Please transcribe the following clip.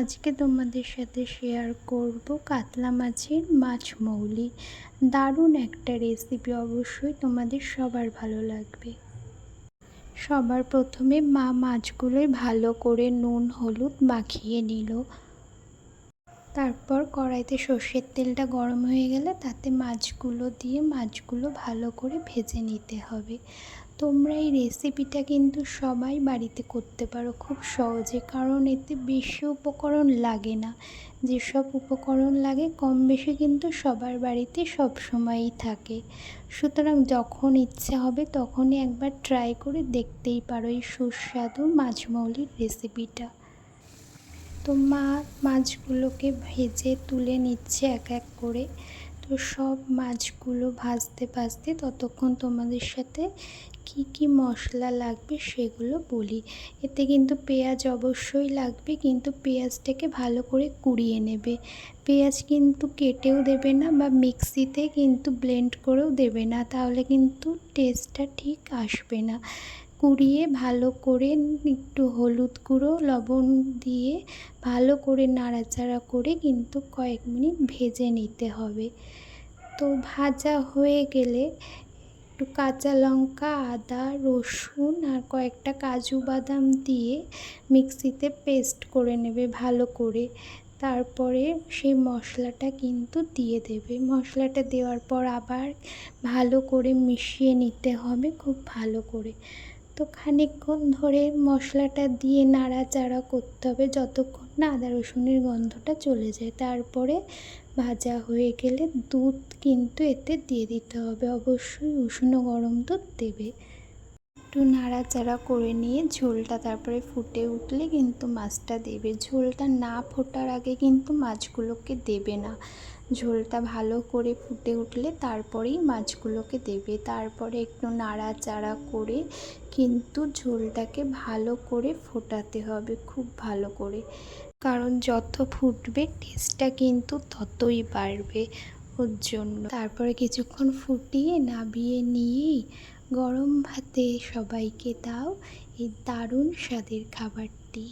আজকে তোমাদের সাথে শেয়ার করব কাতলা মাছের মাছ মৌলি। দারুণ একটা রেসিপি অবশ্যই তোমাদের সবার ভালো লাগবে। সবার প্রথমে মা মাছগুলোই ভালো করে নুন, হলুদ মাখিয়ে নিল। তারপর কড়াইতে সর্ষের তেলটা গরম হয়ে গেলে তাতে মাছগুলো দিয়ে মাছগুলো ভালো করে ভেজে নিতে হবে। তোমরা এই রেসিপিটা কিন্তু সবাই বাড়িতে করতে পারো খুব সহজে, কারণ এতে বেশি উপকরণ লাগে না। যেসব উপকরণ লাগে, কম বেশি কিন্তু সবার বাড়িতে সব সময়ই থাকে। সুতরাং যখন ইচ্ছে হবে তখনই একবার ট্রাই করে দেখতেই পারো এই সুস্বাদু মাছমৌলির রেসিপিটা তো মা মাছগুলোকে ভেজে তুলে নিচ্ছে এক এক করে। তো সব মাছগুলো ভাজতে ভাজতে ততক্ষণ তোমাদের সাথে কি কি মশলা লাগবে সেগুলো বলি। এতে কিন্তু পেঁয়াজ অবশ্যই লাগবে, কিন্তু পেঁয়াজটাকে ভালো করে কুড়িয়ে নেবে। পেঁয়াজ কিন্তু কেটেও দেবে না বা মিক্সিতে কিন্তু ব্লেন্ড করেও দেবে না, তাহলে কিন্তু টেস্টটা ঠিক আসবে না। কুড়িয়ে ভালো করে একটু হলুদ গুঁড়ো, লবণ দিয়ে ভালো করে নাড়াচাড়া করে কিন্তু কয়েক মিনিট ভেজে নিতে হবে। তো ভাজা হয়ে গেলে একটু কাঁচা লঙ্কা, আদা, রসুন আর কয়েকটা কাজু বাদাম দিয়ে মিক্সিতে পেস্ট করে নেবে ভালো করে। তারপরে সেই মশলাটা কিন্তু দিয়ে দেবে। মশলাটা দেওয়ার পর আবার ভালো করে মিশিয়ে নিতে হবে খুব ভালো করে। তো খানিকক্ষণ ধরে মশলাটা দিয়ে নাড়াচাড়া করতে হবে যতক্ষণ না আদা রসুনের গন্ধটা চলে যায়। তারপরে ভাজা হয়ে গেলে দুধ কিন্তু এতে দিয়ে দিতে হবে। অবশ্যই উষ্ণ গরম দুধ দেবে। একটু নাড়াচাড়া করে নিয়ে ঝোলটা তারপরে ফুটে উঠলে কিন্তু মাছটা দেবে। ঝোলটা না ফোটার আগে কিন্তু মাছগুলোকে দেবে না। ঝোলটা ভালো করে ফুটে উঠলে তারপরেই মাছগুলোকে দেবে। তারপরে একটু নাড়াচাড়া করে কিন্তু ঝোলটাকে ভালো করে ফোটাতে হবে, খুব ভালো করে। কারণ যত ফুটবে টেস্টটা কিন্তু ততই বাড়বে ওর জন্য। তারপরে কিছুক্ষণ ফুটিয়ে নাবিয়ে নিয়েই গরম ভাতে সবাইকে দাও এই দারুণ স্বাদের খাবারটি।